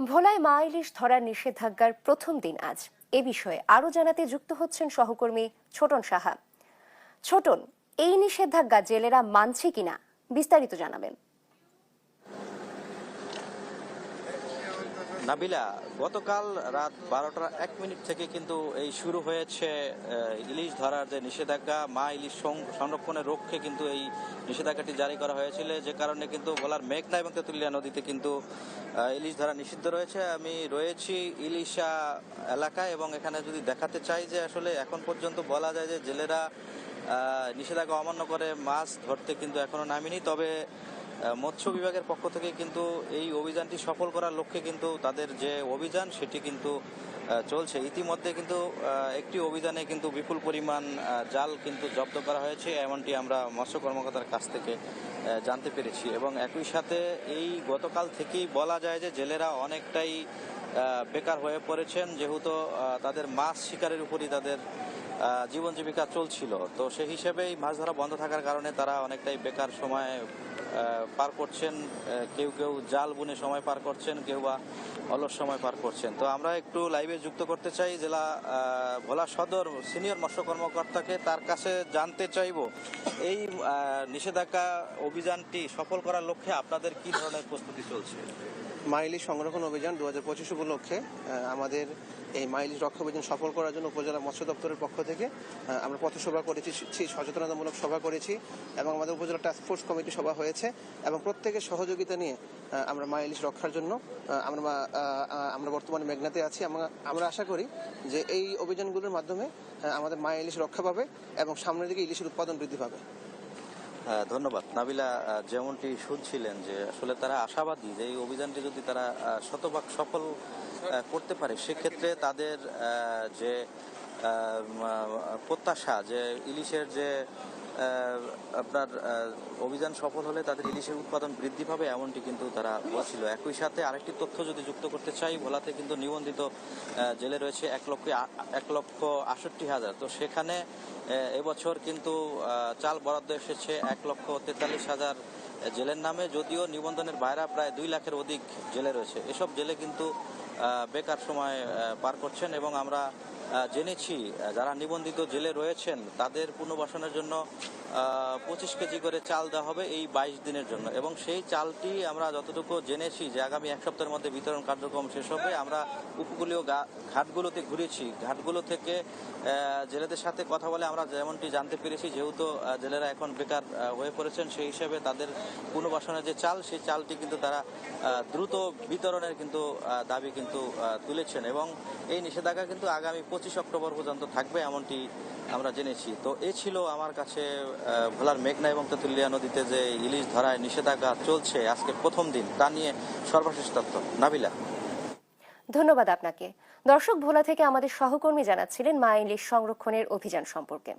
ভোলায় মা ইলিশ ধরার নিষেধাজ্ঞার প্রথম দিন আজ। এ বিষয়ে আরও জানাতে যুক্ত হচ্ছেন সহকর্মী ছোটন সাহা। ছোটন, এই নিষেধাজ্ঞা জেলেরা মানছে কিনা বিস্তারিত জানাবেন। নাবিলা, গতকাল রাত বারোটা এক মিনিট থেকে কিন্তু এই শুরু হয়েছে ইলিশ ধরার যে নিষেধাজ্ঞা, মা ইলিশ সংরক্ষণের রক্ষে কিন্তু এই নিষেধাজ্ঞাটি জারি করা হয়েছিল। যে কারণে কিন্তু ভোলার মেঘনা এবং তেঁতুলিয়া নদীতে কিন্তু ইলিশ ধরা নিষিদ্ধ রয়েছে। আমি রয়েছি ইলিশা এলাকায় এবং এখানে যদি দেখাতে চাই যে আসলে এখন পর্যন্ত বলা যায় যে জেলেরা নিষেধাজ্ঞা অমান্য করে মাছ ধরতে কিন্তু এখনও নামেনি। তবে মৎস্য বিভাগের পক্ষ থেকে কিন্তু এই অভিযানটি সফল করার লক্ষ্যে কিন্তু তাদের যে অভিযান, সেটি কিন্তু চলছে। ইতিমধ্যে কিন্তু একটি অভিযানে কিন্তু বিপুল পরিমাণ জাল কিন্তু জব্দ করা হয়েছে, এমনটি আমরা মৎস্য কর্মকর্তার কাছ থেকে জানতে পেরেছি। এবং একই সাথে এই গতকাল থেকেই বলা যায় যে জেলেরা অনেকটাই বেকার হয়ে পড়েছেন, যেহেতু তাদের মাছ শিকারের উপরই তাদের জীবন জীবিকা চলছিল। তো সেই হিসেবেই মাছ ধরা বন্ধ থাকার কারণে তারা অনেকটাই বেকার সময় পার করছেন কেউ কেউ জাল বুনে সময় পার করছেন, কেউ বা অলস সময় পার করছেন। তো আমরা একটু লাইভে যুক্ত করতে চাই, জেলা ভোলা সদর সিনিয়র মৎস্য কর্মকর্তাকে তার কাছে জানতে চাইব। এই নিষেধাজ্ঞা অভিযানটি সফল করার লক্ষ্যে আপনাদের কি ধরনের প্রস্তুতি চলছে? মাইলি সংরক্ষণ অভিযান দু হাজার পঁচিশ উপলক্ষে আমাদের এই মাইলি রক্ষা অভিযান সফল করার জন্য উপজেলা মৎস্য দপ্তরের পক্ষ থেকে আমরা পথসভা করেছি, সচেতনতামূলক সভা করেছি এবং আমাদের উপজেলা টাস্ক ফোর্স কমিটি সভা হয়েছে। এবং প্রত্যেকের সহযোগিতা নিয়ে আমরা মা ইলিশ রক্ষার জন্য আমরা আমরা বর্তমানে মেঘনাতে আছি। আমরা আশা করি যে এই অভিযানগুলোর মাধ্যমে আমাদের মা ইলিশ রক্ষা পাবে এবং সামনের দিকে ইলিশের উৎপাদন বৃদ্ধি পাবে। হ্যাঁ, ধন্যবাদ। নাবিলা যেমনটি শুনছিলেন যে আসলে তারা আশাবাদী যে এই অভিযানটি যদি তারা শতভাগ সফল করতে পারে সেক্ষেত্রে তাদের যে প্রত্যাশা যে ইলিশের যে আপনার অভিযান সফল হলে তাদের ইলিশের উৎপাদন বৃদ্ধি পাবে এমনটি কিন্তু তারা বলছিল। একই সাথে আরেকটি তথ্য যদি যুক্ত করতে চাই, ভোলাতে কিন্তু নিবন্ধিত জেলে রয়েছে এক লক্ষ এক লক্ষ আষট্টি হাজার। তো সেখানে এবছর কিন্তু চাল বরাদ্দ এসেছে এক লক্ষ তেতাল্লিশ হাজার জেলের নামে, যদিও নিবন্ধনের বাইরা প্রায় দুই লাখের অধিক জেলে রয়েছে। এসব জেলে কিন্তু বেকার সময় পার করছেন এবং আমরা জেনেছি যারা নিবন্ধিত জেলে রয়েছেন, তাদের পুনর্বাসনের জন্য পঁচিশ কেজি করে চাল দেওয়া হবে এই বাইশ দিনের জন্য। এবং সেই চালটি আমরা যতটুকু জেনেছি যে আগামী এক সপ্তাহের মধ্যে বিতরণ কার্যক্রম শেষ হবে, আমরা উপকূলীয় ঘাটগুলোতে ঘুরেছি। ঘাটগুলো থেকে জেলেদের সাথে কথা বলে আমরা যেমনটি জানতে পেরেছি, যেহেতু জেলেরা এখন বেকার হয়ে পড়েছেন, সেই হিসেবে তাদের পুনর্বাসনের যে চাল, সেই চালটি কিন্তু তারা দ্রুত বিতরণের কিন্তু দাবি কিন্তু তুলেছেন। এবং এই নিষেধাজ্ঞা কিন্তু আগামী পঁচিশ অক্টোবর পর্যন্ত থাকবে এমনটি আমরা জেনেছি। তো এ ছিল আমার কাছে ভোলার মেঘনা এবং তেতুলিয়া নদীতে যে ইলিশ ধরায় নিষেধাজ্ঞা চলছে আজকে প্রথম দিন, তা নিয়ে সর্বশেষ তথ্য। নাবিলা। ধন্যবাদ আপনাকে। দর্শক, ভোলা থেকে আমাদের সহকর্মী জানাচ্ছিলেন মা ইলিশ সংরক্ষণের অভিযান সম্পর্কে।